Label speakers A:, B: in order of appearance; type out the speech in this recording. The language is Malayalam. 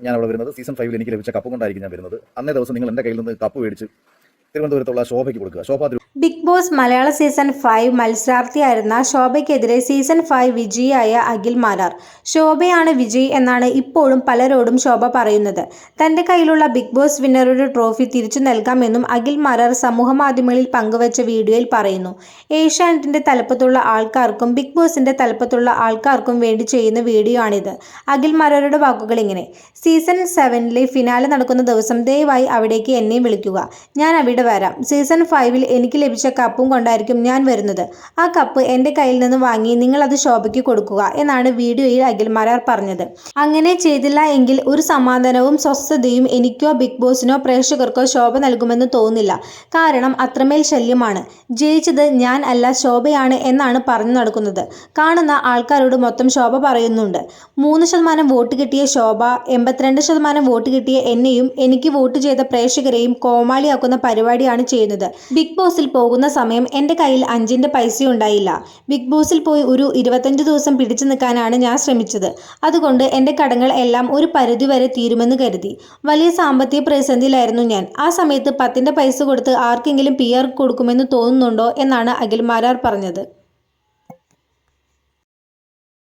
A: ഞാൻ അവിടെ വരുന്നത് സീസൺ ഫൈവിൽ എനിക്ക് ലഭിച്ച കപ്പ് കൊണ്ടായിരിക്കും ഞാൻ വരുന്നത്. അന്നേ ദിവസം നിങ്ങൾ എന്റെ കയ്യിൽ നിന്ന് കപ്പ് മേടിച്ച് തിരുവനന്തപുരത്തുള്ള ശോഭയ്ക്ക് കൊടുക്കുക. ശോഭ
B: ബോസ് മലയാള സീസൺ ഫൈവ് മത്സരാർത്ഥിയായിരുന്ന ശോഭയ്ക്കെതിരെ സീസൺ ഫൈവ് വിജയിയായ അഖിൽ മാരാർ. ശോഭയാണ് വിജയ് എന്നാണ് ഇപ്പോഴും പലരോടും ശോഭ പറയുന്നത്. തന്റെ കയ്യിലുള്ള ബിഗ് ബോസ് വിന്നറുടെ ട്രോഫി തിരിച്ചു നൽകാമെന്നും അഖിൽ മാരാർ സമൂഹമാധ്യമങ്ങളിൽ പങ്കുവച്ച വീഡിയോയിൽ പറയുന്നു. ഏഷ്യാനെറ്റിന്റെ തലപ്പത്തുള്ള ആൾക്കാർക്കും ബിഗ് ബോസിന്റെ തലപ്പത്തുള്ള ആൾക്കാർക്കും വേണ്ടി ചെയ്യുന്ന വീഡിയോ ആണിത്. അഖിൽ മാരാരുടെ വാക്കുകൾ ഇങ്ങനെ. സീസൺ സെവനിലെ ഫിനാലെ നടക്കുന്ന ദിവസം ദയവായി അവിടേക്ക് എന്നെയും വിളിക്കുക. ഞാൻ അവിടെ വരാം. സീസൺ ഫൈവിൽ എനിക്ക് ലഭിച്ച കപ്പും കൊണ്ടായിരിക്കും ഞാൻ വരുന്നത്. ആ കപ്പ് എന്റെ കയ്യിൽ നിന്ന് വാങ്ങി നിങ്ങൾ അത് ശോഭയ്ക്ക് കൊടുക്കുക എന്നാണ് വീഡിയോയിൽ അഖിൽ മരാർ പറഞ്ഞത്. അങ്ങനെ ചെയ്തില്ല എങ്കിൽ ഒരു സമാധാനവും സ്വസ്ഥതയും എനിക്കോ ബിഗ് ബോസിനോ പ്രേക്ഷകർക്കോ ശോഭ നൽകുമെന്ന് തോന്നില്ല. കാരണം അത്രമേൽ ശല്യമാണ്. ജയിച്ചത് ഞാൻ അല്ല ശോഭയാണ് എന്നാണ് പറഞ്ഞു നടക്കുന്നത്. കാണുന്ന ആൾക്കാരോട് മൊത്തം ശോഭ പറയുന്നുണ്ട്. മൂന്ന് ശതമാനം വോട്ട് കിട്ടിയ ശോഭ എൺപത്തിരണ്ട് ശതമാനം വോട്ട് കിട്ടിയ എന്നെയും എനിക്ക് വോട്ട് ചെയ്ത പ്രേക്ഷകരെയും കോമാളിയാക്കുന്ന പരിപാടിയാണ് ചെയ്യുന്നത്. ബിഗ് ബോസിൽ പോകുന്ന സമയം എന്റെ കയ്യിൽ അഞ്ചിന്റെ പൈസ ഉണ്ടായില്ല. ബിഗ് ബോസിൽ പോയി ഒരു ഇരുപത്തഞ്ച് ദിവസം പിടിച്ചു നിൽക്കാനാണ് ഞാൻ ശ്രമിച്ചത്. അതുകൊണ്ട് എന്റെ കടങ്ങൾ എല്ലാം ഒരു പരിധി വരെ തീരുമെന്ന് കരുതി. വലിയ സാമ്പത്തിക പ്രതിസന്ധിയിലായിരുന്നു ഞാൻ. ആ സമയത്ത് പത്തിന്റെ പൈസ കൊടുത്ത് ആർക്കെങ്കിലും പി ആർ കൊടുക്കുമെന്ന് തോന്നുന്നുണ്ടോ എന്നാണ് അഖിൽ മാരാർ പറഞ്ഞത്.